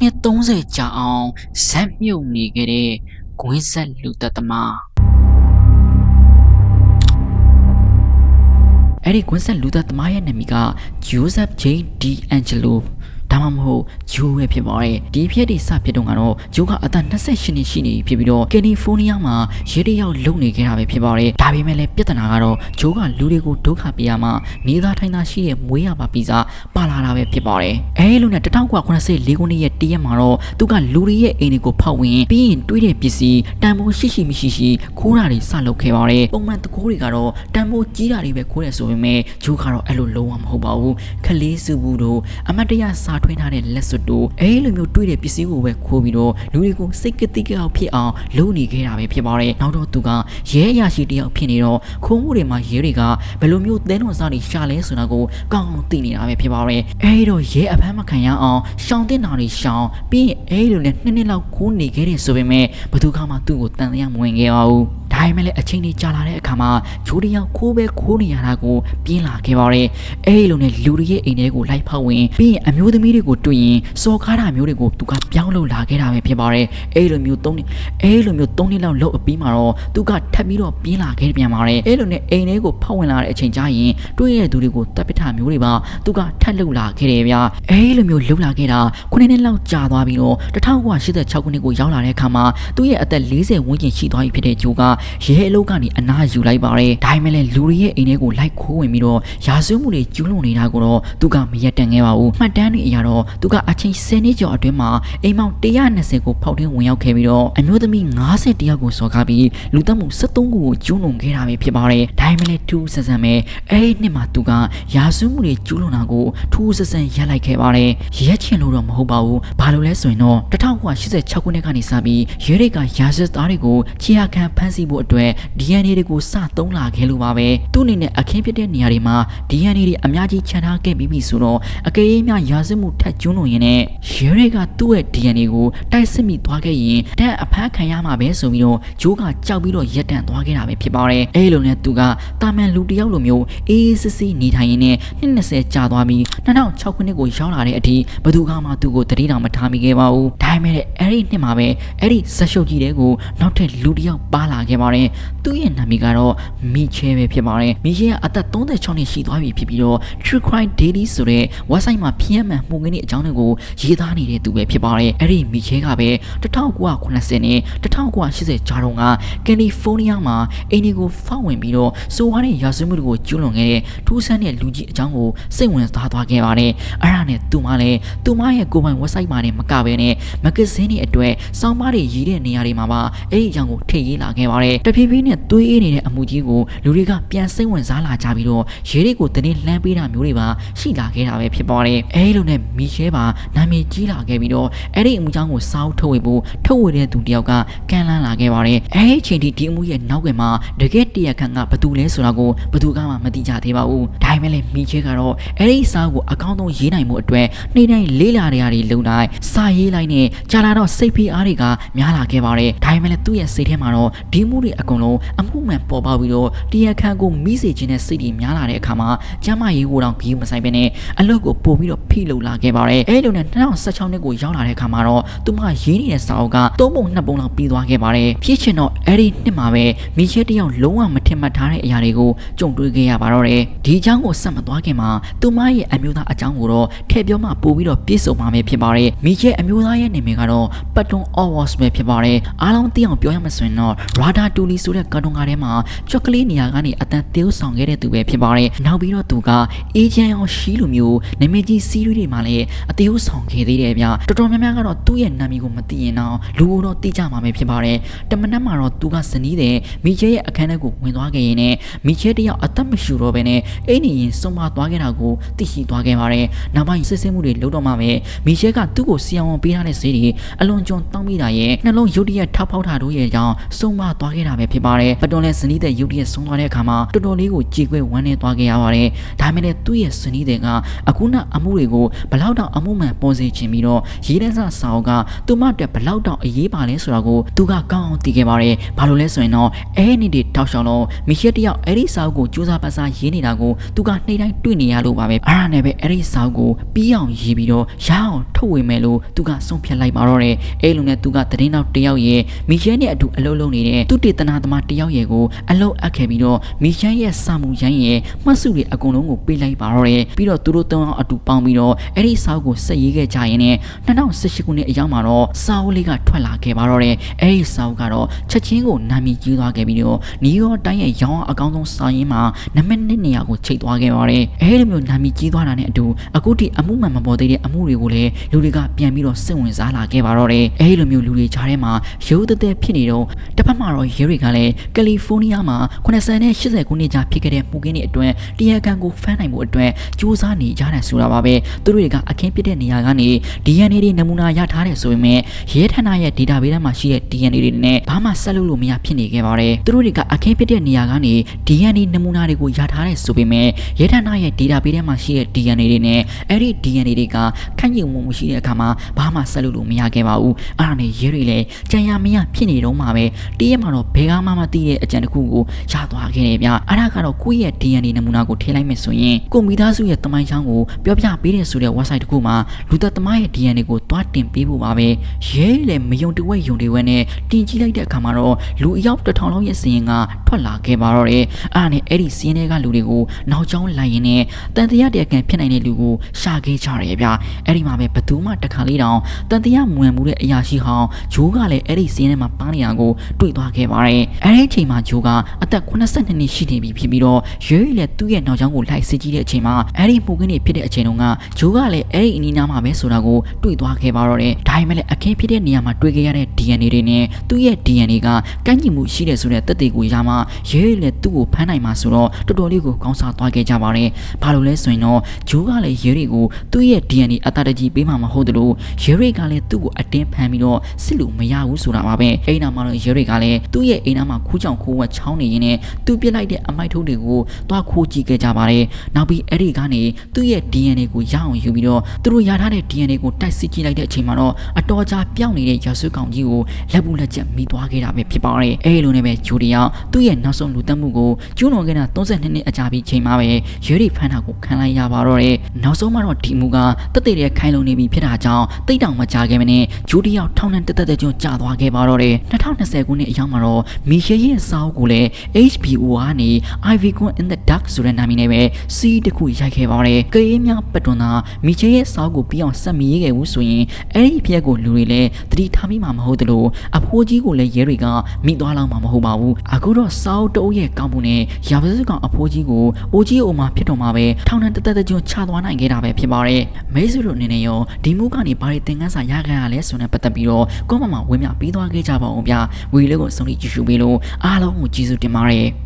နှစ်30ကြာအောင်ဇက်မြုပ်နေခဲ့တဲ့ကွင်းဆက်လူသက်သမားအဲ့ဒီကွင်းဆက်လူသက်သမားရဲ့နာမည်က Joseph J. D'Angelo ဒါ မှမဟုတ်ဂျိုးပဲဖြစ်ပါတယ်ဒီဖြစ်ဒီစဖြစ်တော့ကတော့ဂျိုးကအသက်28နှစ်ရှိနေပြီဖြစ်ပြီးတော့ကယ်လီဖိုးနီးယားမှာရေတယောက်လုံနေခဲ့တာပဲဖြစ်ပါတယ်ဒါပေမဲ့လည်းပြဿနာကတော့ဂျိုးကလူတွေကိုဒုက္ခပေးရမှနေသားထိုင်းသားရှိတဲ့မွေးရပါပြီးစားပါလာတာပဲဖြစ်ပါတယ်အဲလိုနဲ့1984ခုနှစ်ရဲ့တရက်မှာတော့သူကလူတွေရဲ့အိမ်တွေကိုဖောက်ဝင်ပြီးရင်တွေးတဲ့ပစ္စည်းတန်ဖိုးရှိရှိမရှိရှိခိုးတာတွေစလုပ်ခဲ့ပါတယ်ပုံမှန်တကိုးတွေကတော့တန်ဖိုးကြီးတာတွေပဲခိုးတယ်ဆိုပေမဲ့ဂျိုးကတော့အဲ့လိုလုံးဝမဟုတ်ပါဘူးခလေးစုဘူးတို့အမတ်တရစာထွင်းထားတဲ့လက်စွပ်တို့အဲလိုမျိုးတွေးတဲ့ပစ္စည်းကိုပဲခိုးပြီးတော့လူတွေကိုစိတ်ကတိကောက်ဖြစ်အောင်လုပ်နေခဲ့တာပဲဖြစ်ပါတယ်နောက်တော့သူကရဲအရာရှိတယောက်ဖြစ်နေတော့ခိုးမှုတွေမှာရဲတွေကဘယ်လိုမျိုးသဲလွန်စားတွေရှာလဲဆိုတာကိုကောင်းအောင်သိနေတာပဲဖြစ်ပါတယ်အဲဒီတော့ရဲအဖမ်းမခံရအောင်ရှောင်တင်တာတွေရှောင်ပြီးရင်အဲဒီလိုနဲ့နှစ်နှစ်လောက်ခိုးနေခဲ့တယ်ဆိုပေမဲ့ဘယ်သူမှသူ့ကိုတန်တရားမဝင်ခဲ့ပါဘူး ဒါပေမဲ့လည်းအချိန်ကြီးကြာလာတဲ့အခါမှာဂျိုးတယောက်ခိုးပဲခိုးနေရတာကိုပြင်းလာခဲ့ပါတယ်အဲဒီလိုနဲ့လူတွေရဲ့အိမ်ထဲကိုလိုက်ဖောက်ဝင်ပြီးရင်အမျိုးသမီးတွေကိုတွေ့ရင်စော်ကားတာမျိုးတွေကိုသူကပြောင်းလို့လာခဲ့တာပဲဖြစ်ပါတယ်အဲဒီလိုမျိုးသုံးနှစ်အဲဒီလိုမျိုးသုံးနှစ်လောက်လောက်အပြီးမှာတော့သူကထပ်ပြီးတော့ပြင်းလာခဲ့ပြန်ပါတယ်အဲဒီလိုနဲ့အိမ်ထဲကိုဖောက်ဝင်လာတဲ့အချိန်ကျရင်တွေ့ရတဲ့သူတွေကိုတပ်ပစ်တာမျိုးတွေပါသူကထပ်လှုပ်လာခဲ့တယ်ဗျာအဲဒီလိုမျိုးလှုပ်လာခဲ့တာခုနှစ်နှစ်လောက်ကြာသွားပြီးတော့1986ခုနှစ်ကိုရောက်လာတဲ့အခါမှာသူ့ရဲ့အသက်40ဝန်းကျင်ရှိသွားပြီဖြစ်တဲ့ဂျိုးကရဲအလုပ်ကနေအနားယူလိုက်ပါတယ်ဒါပေမဲ့လည်းလူတွေရဲ့အိမ်ထဲကိုလိုက်ခိုးဝင်ပြီးတော့ရာဇဝမှုတွေကျူးလွန်နေတာကိုတော့သူကမရက်တန်ခဲ့ပါဘူးမှတ်တမ်းတွေအရတော့သူကအချိန်10နှစ်ကျော်အတွင်းမှာအိမ်မောင်120ကိုဖောက်ထင်းဝင်ရောက်ခဲ့ပြီးတော့အမျိုးသမီး90တယောက်ကိုစော်ကားပြီးလူသက်မှု73ခုကိုကျူးလွန်ခဲ့တာပဲဖြစ်ပါတယ်ဒါပေမဲ့လည်းထူးဆန်းဆန်းပဲအဲ့ဒီနှစ်မှာသူကရာဇဝမှုတွေကျူးလွန်တာကိုထူးဆန်းဆန်းရက်လိုက်ခဲ့ပါတယ်ရက်ချင်လို့တော့မဟုတ်ပါဘူးဘာလို့လဲဆိုရင်တော့1986ခုနှစ်ကနေစပြီးရဲတွေကရာဇသားတွေကိုခြေရခံဖမ်းဆီးဖို့အတွက် DNA တွေကိုစသုံးလာခဲ့လို့ပါပဲသူ့အနေနဲ့အခင်းဖြစ်တဲ့နေရာတွေမှာ DNA တွေအများကြီးခြံထားခဲ့ပြီးပြီဆိုတော့အကယ်၍များရာဇမှုထက်ကျွန်းလွန်ရင်လည်းရဲတွေကသူ့ရဲ့ DNA ကိုတိုက်စစ်မိသွားခဲ့ရင်တန်းအဖမ်းခံရမှာပဲဆိုပြီးတော့ဂျိုးကကြောက်ပြီးတော့ရက်တန့်သွားခဲ့တာပဲဖြစ်ပါတယ်အဲလိုနဲ့သူကတာမန်လူတစ်ယောက်လိုမျိုးအေးအေးဆေးဆေးနေထိုင်ရင်းနဲ့20ကြာသွားပြီး2006ခုနှစ်ကိုရောက်လာတဲ့အထိဘသူကမှသူ့ကိုတတိတောင်မထားမိခဲ့ပါဘူးဒါပေမဲ့အဲ့ဒီနှစ်မှာပဲအဲ့ဒီဇက်ရှုပ်ကြီးတဲ့ကိုနောက်ထပ်လူတစ်ယောက်ပါလာခဲ့ပါတယ်သူ့ရဲ့နာမည်ကတော့မီချဲပဲဖြစ်ပါတယ်မီချဲကအသက်36နှစ်ရှိသွားပြီဖြစ်ပြီးတော့ True Crime Daily ဆိုတဲ့ website မှာဖျက်မှန်မှုငင်းတဲ့အကြောင်းတွေကိုရေးသားနေတဲ့သူပဲဖြစ်ပါတယ်အဲ့ဒီမီချဲကပဲ1980နဲ့1980ကြားတော့ကကယ်လီဖိုးနီးယားမှာအိမ်တွေကိုဖောက်ဝင်ပြီးတော့စိုးဝါးတဲ့ရာဇဝမှုတွေကိုကျူးလွန်ခဲ့တဲ့ထူးဆန်းတဲ့လူကြီးအကြောင်းကိုစိတ်ဝင်စားသွားခဲ့ပါတယ်အဲ့ဒါနဲ့သူမလည်းသူမရဲ့ကိုယ်ပိုင် website မှာနဲ့မကဘဲနဲ့မဂဇင်းတွေအတွက်စောင်းမတွေရေးတဲ့နေရာတွေမှာပါအဲ့ဒီအကြောင်းကိုထည့်ရေးလာခဲ့ပါတယ်တဖြည်းဖြည်းနဲ့သွေးအေးနေတဲ့အမှုကြီးကိုလူတွေကပြန်စိတ်ဝင်စားလာကြပြီးတော့ရဲတွေကိုတင်းလှမ်းပေးတာမျိုးတွေပါရှိလာခဲ့တာပဲဖြစ်ပါတယ်အဲလိုနဲ့မီရှဲပါနာမည်ကြီးလာခဲ့ပြီးတော့အဲ့ဒီအမှုကြောင့်ကိုစောက်ထုတ်ဝေဖို့ထုတ်ဝေတဲ့သူတယောက်ကကန်လန်းလာခဲ့ပါတယ်အဲဒီအချိန်ထိဒီအမှုရဲ့နောက်ွယ်မှာတကယ်တရားခံကဘသူလဲဆိုတာကိုဘသူကမှမသိကြသေးပါဘူးဒါပေမဲ့လည်းမီရှဲကတော့အဲ့ဒီစာကိုအကောင်းဆုံးရေးနိုင်မှုအတွက်နေ့တိုင်းလေးလာတဲ့အရာတွေလုံတိုင်းစာရေးလိုက်နဲ့ကြာလာတော့စိတ်ဖိအားတွေကများလာခဲ့ပါတယ်ဒါပေမဲ့လည်းသူ့ရဲ့စိတ်ထဲမှာတော့ဒီမှုတွေအကုန်လုံးအမှုမှန်ပေါ်ပေါက်ပြီးတော့တရားခံကိုမိစေခြင်းနဲ့စိတ်တွေများလာတဲ့အခါမှာကျမရေးကိုတော့ဂီးမဆိုင်ပဲနဲ့အလုပ်ကိုပို့ပြီးတော့ဖိလုပ်လာခဲ့ပါတယ်အဲလိုနဲ့2016နှစ်ကိုရောက်လာတဲ့အခါမှာတော့သူမရေးနေတဲ့စာအုပ်ကသုံးပုံနှစ်ပုံလောက်ပြီးသွားခဲ့ပါတယ်ဖြစ်ချင်တော့အဲ့ဒီနှစ်မှာပဲမိချဲတယောက်လုံးဝမထင်မှတ်ထားတဲ့အရာတွေကိုကြုံတွေ့ခဲ့ရပါတော့တယ်ဒီအကြောင်းကိုဆက်မသွားခင်မှာသူမရဲ့အမျိုးသားအကြောင်းကိုတော့ထည့်ပြောမှပို့ပြီးတော့ပြည့်စုံမှာပဲဖြစ်ပါတယ်မိချဲအမျိုးသားရဲ့နာမည်ကတော့ပတ်တွန်အော်ဝါ့စ်ပဲဖြစ်ပါတယ်အားလုံးသိအောင်ပြောရမှဆိုရင်တော့ရာဒါတူလီဆိုတဲ့ကာတွန်ကားထဲမှာချော့ကလေးနေရာကနေအတန်သေးဆောင်ခဲ့တဲ့သူပဲဖြစ်ပါတယ်နောက်ပြီးတော့သူကအေဂျင့်အောင်ရှိလိုမျိုးနာမည်ကြီးစီးရီးတွေမှာလည်းအသေးဆောင်ခဲ့သေးတယ်ဗျတော်တော်များများကတော့သူ့ရဲ့နာမည်ကိုမသိရင်တော့လူတော့သိကြမှာပဲဖြစ်ပါတယ်တမနက်မှာတော့သူကဇနီးတဲ့မိချဲရဲ့အခန်းထဲကိုဝင်သွားခဲ့ရင်နဲ့မိချဲတယောက်အသက်မရှူတော့ဘဲနဲ့အိမ်နေရင်ဆုံးမသွားခဲ့တာကိုသိရှိသွားခဲ့ပါတယ်နောက်ပိုင်းစစ်ဆေးမှုတွေလုပ်တော့မှပဲမိချဲကသူ့ကိုစီအောင်ပေးထားတဲ့ဈေးတွေအလွန်ကျွံတောင်းမိတာရဲ့နှလုံးရုတ်တရက်ထောက်ဖောက်တာတို့ရဲ့ကြောင့်ဆုံးမသွားခဲ့ခဲ့တာပဲဖြစ်ပါတယ်ပတွန်လည်းဇနီးတဲ့ရုတ်တရက်ဆုံးသွားတဲ့အခါမှာတော်တော်လေးကိုကြေကွဲဝမ်းနေသွားခဲ့ရပါတယ်ဒါပေမဲ့လည်းသူ့ရဲ့ဇနီးတဲ့ကအခုနအမှုတွေကိုဘလောက်တောင်အမှုမှန်ပေါ်စေချင်ပြီးတော့ရေးတဲ့စာစာအုပ်ကသူမအတွက်ဘလောက်တောင်အရေးပါလဲဆိုတာကိုသူကကောင်းအောင်သိခဲ့ပါတယ်ဘာလို့လဲဆိုရင်တော့အဲနေ့တွေတောက်ချောင်းလုံးမီရှယ်တယောက်အဲ့ဒီစာအုပ်ကိုစူးစမ်းပတ်စားရေးနေတာကိုသူကနှိမ့်တိုင်းတွေ့နေရလို့ပါပဲအဲ့ဒါနဲ့ပဲအဲ့ဒီစာအုပ်ကိုပြီးအောင်ရေးပြီးတော့ရအောင်ထုတ်ဝေမယ်လို့သူကဆုံးဖြတ်လိုက်ပါတော့တယ်အဲ့လိုနဲ့သူကသတင်းတော့တယောက်ရဲ့မီရှယ်နဲ့အတူအလုပ်လုပ်နေတဲ့သူတေသနာသမားတယောက်ရဲ့ကိုအလုပ်အပ်ခဲ့ပြီးတော့မီရှယ်ရဲ့စာမှုရိုင်းရဲ့မှတ်စုတွေအကုန်လုံးကိုပေးလိုက်ပါတော့တယ်ပြီးတော့သူတို့သုံးအောင်အတူပေါင်းပြီးတော့အဲ့ဒီစာအုပ်ကိုဆက်ရေးခဲ့ကြရင်နဲ့2018ခုနှစ်အရောက်မှာတော့စာအုပ်လေးကထွက်လာခဲ့ပါတော့တယ်အဲ့ဒီစာအုပ်ကတော့ချက်ချင်းကိုနာမည်ကြီးသွားခဲ့ပြီးတော့နီယောတိုင်းရဲ့ရောင်းအောင်အကောင်းဆုံးစာရင်းမှာနံပါတ်1နေရာကိုချိန်သွားခဲ့ပါတယ်အဲ့ဒီမျိုးနာမည်ကြီးသွားတာနဲ့အတူအခုထိအမှုမှန်မပေါ်သေးတဲ့အမှုတွေကိုလည်းလူတွေကပြန်ပြီးတော့စိတ်ဝင်စားလာခဲ့ပါတော့တယ်အဲ့ဒီလိုမျိုးလူတွေကြားထဲမှာရိုးသက်သက်ဖြစ်နေတော့တစ်ဖက်မှာတော့ရဲတွေကလည်းကယ်လီဖိုးနီးယားမှာ80နဲ့80ခုနှစ်ကြာဖြစ်ခဲ့တဲ့မှုကင်းတွေအတွင်းတရားခံကိုဖမ်းနိုင်မှုအတွက်စူးစမ်းနေကြတယ်ဆိုတာပါပဲသူတို့တွေကအခင်းဖြစ်တဲ့နေရာကနေ DNA တွေနမူနာရထားတယ်ဆိုပေမဲ့ရဲဌာနရဲ့ database ထဲမှာရှိတဲ့ DNA တွေနဲ့ဘာမှဆက်လုပ်လို့မရဖြစ်နေခဲ့ပါတယ်သူတို့တွေကအခင်းဖြစ်တဲ့နေရာကနေ DNA နမူနာတွေကိုရထားတယ်ဆိုပေမဲ့ရဲဌာနရဲ့ database ထဲမှာရှိတဲ့ DNA တွေနဲ့အဲ့ဒီ DNA တွေကခန့်ညင်မှုမရှိတဲ့အခါမှာဘာမှဆက်လုပ်လို့မရခဲ့ပါဘူးအဲ့ဒါနဲ့ရဲတွေလည်းကြံရမရဖြစ်နေတော့မှပဲတရက်မှာတော့ဘယ်ကမှမသိတဲ့အကြံတစ်ခုကိုရသွားခဲ့တယ်ဗျအဲ့ဒါကတော့ကိုယ့်ရဲ့ DNA နမူနာကိုထည့်လိုက်မယ်ဆိုရင်ကိုမိသားစုရဲ့တမိုင်းချောင်းကိုပြောပြပေးတယ်ဆိုတဲ့ website တစ်ခုမှာလူသက်သမားရဲ့ DNA ကိုတွားတင်ပေးဖို့ပါပဲရဲလည်းမယုံတဝက်ယုံတဝက်နဲ့တင်ကြည့်လိုက်တဲ့အခါမှာတော့လူအယောက်တစ်ထောင်လောက်ရဲ့စီရင်ကထွက်လာခဲ့ပါတော့တယ်အဲ့ဒါနဲ့အဲ့ဒီစီရင်တွေကလူတွေကိုနောက်ကျောင်းလိုက်ရင်းနဲ့တန်တရားတရားခံဖြစ်နိုင်တဲ့လူကိုရှာခဲ့ကြရတယ်ဗျအဲ့ဒီမှာပဲဘသူမှတခါလေးတောင်တန်တရားမဝင်မှုတဲ့အရာရှိဟောင်းဂျိုးကလည်းအဲ့ဒီစီရင်ထဲမှာပါနေတာကိုတွေ့သွားခဲ့ပါတယ်အဲ့ဒီအချိန်မှာဂျိုးကအသက်82နှစ်ရှိနေပြီဖြစ်ပြီးတော့ရဲလည်းသူ့ရဲ့နောက်ကျောင်းကိုလိုက်စစ်ကြည့်တဲ့အချိန်မှာအဲ့ဒီမှုကင်းတွေဖြစ်တဲ့အချိန်တုန်းကဂျိုးကလည်းအဲ့ဒီအနီးနားမှာပဲဆိုတာကိုတွေ့သွားခဲ့ပါတော့တယ်ဒါပေမဲ့လည်းအခင်းဖြစ်တဲ့နေရာမှာတွေ့ခဲ့ရတဲ့ DNA တွေနဲ့သူ့ရဲ့ DNA ကကန့်ညီမှုရှိတယ်ဆိုတဲ့သက်သေကိုရမှရဲလည်းသူ့ကိုဖမ်းနိုင်မှာဆိုတော့တော်တော်လေးကိုကောင်းစားသွားခဲ့ကြပါတယ်ဘာလို့လဲဆိုရင်တော့ဂျိုးကလည်းရဲတွေကိုသူ့ရဲ့ DNA အတတကြီးပေးမှာမဟုတ်သလိုရဲတွေကလည်းသူ့ကိုအတင်းဖမ်းပြီးတော့စစ်လို့မရဘူးဆိုတာပါပဲအိမ်နာမှာတော့ရဲတွေကလည်းသူ့ရဲ့အိမ်နာမှာခူးချောင်ခိုးဝက်ချောင်းနေရင်းနဲ့သူ့ပြစ်လိုက်တဲ့အမိုက်ထုတ်တွေကိုသွားခိုးကြည့်ခဲ့ကြပါတယ်နောက်ပြီးအဲ့ဒီကနေသူ့ရဲ့ DNA ကိုရအောင်ယူပြီးတော့သူတို့ရထားတဲ့ DNA ကိုတိုက်စစ်ကြည့်လိုက်တဲ့အချိန်မှာတော့အတော်ကြာပြောင်းနေတဲ့ရာဆွေးကောင်ကြီးကိုလက်ပူလက်ချက်မိသွားခဲ့တာပဲဖြစ်ပါတယ်အဲ့လိုနဲ့ပဲဂျိုဒီယောသူ့ရဲ့နောက်ဆုံးလူတက်မှုကိုကျူးလွန်ခဲ့တာ32နှစ်အကြာပြီးချိန်မှာပဲရဲတွေဖမ်းတာကိုခံလိုက်ရပါတော့တယ်နောက်ဆုံးမှာတော့ဒီမူကတက်တဲ့ခိုင်လုံနေပြီဖြစ်တာကြောင့်တိတ်တောင်မကြခဲ့မနဲ့ဂျိုဒီယောထောင်နဲ့တက်တက်ကျွန်းကြာသွားခဲ့ပါတော့တယ်2020ခုနှစ်အရောက်မှာတော့မီရှယ်ရဲ့စာအုပ်ကိုလည်း HBO ကနေ Ivy Queen in the Dark ဆိုတဲ့နာမည်နဲ့ပဲစီးတစ်ခုရိုက်ခဲ့ပါတယ်ကရေးများပတွန်သာမီရှယ်ရဲ့စာအုပ်ကိုပြီးအောင်ဆက်မရေးခဲ့ဘူးဆိုရင်အဲ့ဒီဖြစ်ကိုလူတွေလည်းသတိထားမိမှာမဟုတ်သလိုအဖိုးကြီးကိုလည်းရဲတွေကမိသွားလောက်မှာမဟုတ်ပါဘူးအခုတော့စာအုပ်တအုပ်ရဲ့ကောင်းမှုနဲ့ရာဇဝတ်ကောင်အဖိုးကြီးကိုအိုကြီးအိုမှာဖြစ်တော့မှာပဲထောင်နဲ့တက်တက်ကျွန်းချသွားနိုင်ခဲ့တာပဲဖြစ်ပါတယ်မိတ်ဆွေတို့အနေနဲ့ရောဒီမှုကနေဘာတွေသင်ခန်းစာရခဲ့ရလဲဆိုတဲ့ပတ်သက်ပြီးတော့ကောမမှာဝင်မြပေးသွားခဲ့ကြပါအောင်ဗျဝီလေးကိုစုံလီကြည့်ရှုပေးလို့အားလုံးကိုကျေးဇူးတင်ပါတယ်